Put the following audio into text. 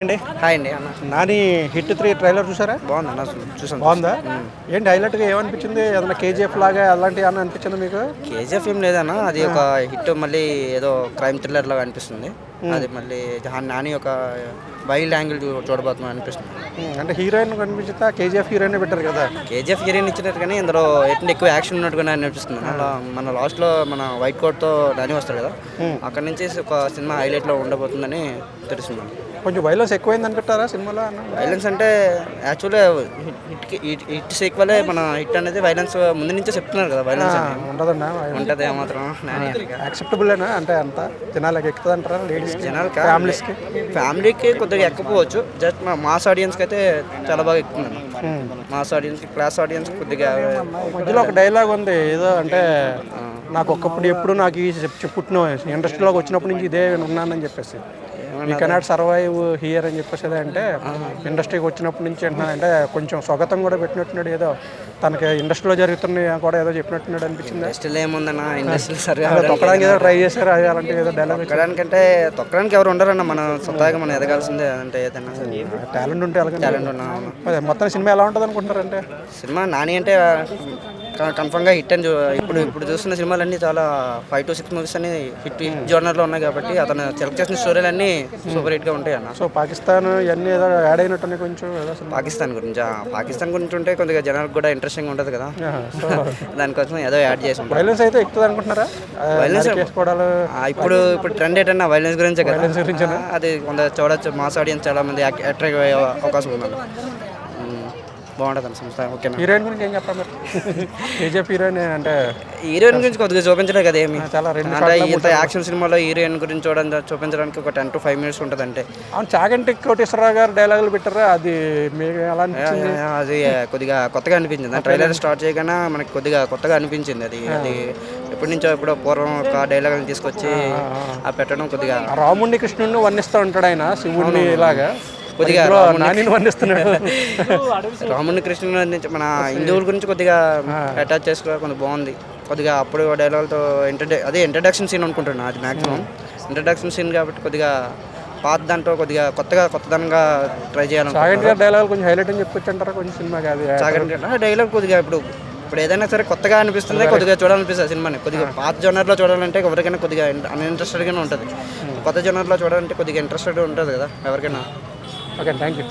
అండి. హాయ్ అండి. అన్న నాని హిట్ త్రీ ట్రైలర్ చూసారా? బాగుంది అన్న చూసాను బాగుందా? ఏంటి హైలైట్గా ఏమనిపించింది? ఏదైనా కేజీఎఫ్ లాగా అలాంటివి ఏమన్నా అనిపించింది మీకు? కేజీఎఫ్ ఏం లేదన్న అది ఒక హిట్ మళ్ళీ ఏదో క్రైమ్ థ్రిల్లర్ లాగా అనిపిస్తుంది. అది మళ్ళీ నాని ఒక వైల్డ్ యాంగిల్ చూడబోతున్నాం అనిపిస్తుంది. ఉమ్, అంటే హీరోయిన్ కనిపించితే కేజీఎఫ్ హీరోయిన్ పెట్టారు కదా? కేజీఎఫ్ హీరోయిన్ ఇచ్చినట్టు కానీ ఇందులో ఎట్లా ఎక్కువ యాక్షన్ ఉన్నట్టుగా అనిపిస్తుంది. అలా మన లాస్ట్లో మన వైట్ కోట్తో నాని వస్తాడు కదా అక్కడ నుంచి ఒక సినిమా హైలైట్లో ఉండబోతుందని తెలుస్తుంది. కొంచెం వైలెన్స్ ఎక్కువైంది అనుకుంటారా సినిమాలో? వైలెన్స్ అంటే యాక్చువల్గా హిట్కి హిట్ హిట్ సీక్వలే మన హిట్ అనేది వైలెన్స్ ముందు నుంచే చెప్తున్నారు కదా వైలెన్స్ ఉండదన్నా ఉంటుంది అన్నగా. యాక్సెప్టబుల్లేనా అంటే అంత జనాలకి ఎక్కుతుంది అంటారా లేడీస్ జనాలకా? ఫ్యామిలీస్కి ఫ్యామిలీకి కొద్దిగా ఎక్కపోవచ్చు. జస్ట్ మా మాస్ ఆడియన్స్కి అయితే చాలా బాగా ఎక్కుతుంది మాస్ ఆడియన్స్కి క్లాస్ ఆడియన్స్కి కొద్దిగా మధ్యలో ఒక డైలాగ్ ఉంది. ఏదో అంటే నాకు ఒక్కప్పుడు ఎప్పుడు నాకు ఈ పుట్టిన ఇండస్ట్రీలోకి వచ్చినప్పటి నుంచి ఇదే ఉన్నానని చెప్పేసి. ఈ కెనాట్ సర్వైవ్ హియర్ అని చెప్పేసి అంటే ఇండస్ట్రీకి వచ్చినప్పటి నుంచి అంటే కొంచెం స్వాగతం కూడా పెట్టినట్టున్నాడు ఏదో. తనకి ఇండస్ట్రీలో జరుగుతున్న కూడా ఏదో చెప్పినట్టున్నాడు అనిపించింది. ఇండస్ట్రీలో ఏముందన్న? ఇండస్ట్రీలో సరిగా తొక్కడానికి ఏదో ట్రై చేశారు అది అలాంటి ఏదో డైలాగ్ తొక్కడానికంటే తొక్కడానికి ఎవరు ఉండరన్న మన సొంతగా మనం ఎదగాల్సిందే అంటే ఏదైనా సరే. టాలెంట్ ఉంటే అలాగే టాలెంట్ ఉన్నాం మొత్తం సినిమా ఎలా ఉంటుంది అనుకుంటారంటే సినిమా నాని అంటే కన్ఫర్మ్గా హిట్ అని ఇప్పుడు ఇప్పుడు చూస్తున్న సినిమాలన్నీ చాలా ఫైవ్ టు సిక్స్ మూవీస్ అన్ని హిట్ హిట్ జోనర్లో ఉన్నాయి కాబట్టి అతను సెలెక్ట్ చేసిన స్టోరీలు అన్నీ సూపర్ హిట్గా ఉంటాయి అన్న. సో పాకిస్తాన్ ఇవన్నీ ఏదో యాడ్ అయినట్టున్నాయి కొంచెం పాకిస్తాన్ గురించి పాకిస్తాన్ గురించి ఉంటే కొద్దిగా జనాలకు కూడా ఇంట్రెస్టింగ్ ఉంటుంది కదా. దానికోసం ఏదో యాడ్ చేసి వైలెన్స్ అయితే ఎక్కుతుంది అనుకుంటున్నారా? ఆ, ఇప్పుడు ఇప్పుడు ట్రెండ్ ఏంటన్నా వైలెన్స్ గురించే కదా? అది కొంత చూడొచ్చు మాస్ ఆడియన్స్ చాలా మంది అట్రాక్ట్ అయ్యే అవకాశం ఉమ్, బాగుంటుంది సంస్థ. ఓకేనా? హీరోయిన్ గురించి ఏం చెప్పాలి మరి? కేజీఎఫ్ హీరోయిన్ అంటే హీరోయిన్ గురించి కొద్దిగా చూపించలే కదా ఏమి? చాలా రెండు అంటే ఇంత యాక్షన్ సినిమాలో హీరోయిన్ గురించి చూడడం చూపించడానికి ఒక టెన్ టు ఫైవ్ మినిట్స్ ఉంటుంది అంటే అవును చాగంటి కోటేశ్వరరావు గారు డైలాగులు పెట్టారా? అది మీకు ఎలా అది కొద్దిగా కొత్తగా అనిపించింది. ట్రైలర్ స్టార్ట్ చేయగానే మనకి కొద్దిగా కొత్తగా అనిపించింది అది. అది ఎప్పటి నుంచో ఎప్పుడో పూర్వం ఒక డైలాగ్ తీసుకొచ్చి ఆ పెట్టడం కొద్దిగా రాముడిని కృష్ణుడిని వర్ణిస్తూ ఉంటాడు ఆయన శివుడిని ఇలాగా. కొద్దిగా నానిని రాముని కృష్ణుని మన హిందువుల గురించి కొద్దిగా అటాచ్ చేసుకో కొంచెం బాగుంది. కొద్దిగా అప్పుడు డైలాగ్తో ఇంట్రడ అదే ఇంట్రడక్షన్ సీన్ అనుకుంటున్నాను అది మ్యాక్సిమం ఇంట్రడక్షన్ సీన్ కాబట్టి కొద్దిగా పాత దాంట్లో కొద్దిగా కొత్తగా కొత్తదనంగా ట్రై గారి డైలాగులు కొంచెం హైలైట్ అని చెప్పొచ్చు అంటారా? కొంచెం సాగండి డైలాగ్ కొద్దిగా ఇప్పుడు ఇప్పుడు ఏదైనా సరే కొత్తగా అనిపిస్తుంది కొద్దిగా చూడాలనిపిస్తుంది సినిమాని. కొద్దిగా పాత జోనర్లో చూడాలంటే ఎవరికైనా కొద్దిగా అన్ఇంట్రెస్టెడ్గానే ఉంటుంది. కొత్త జోనర్లో చూడాలంటే కొద్దిగా ఇంట్రెస్టెడ్ ఉంటుంది కదా ఎవరికైనా. Okay thank you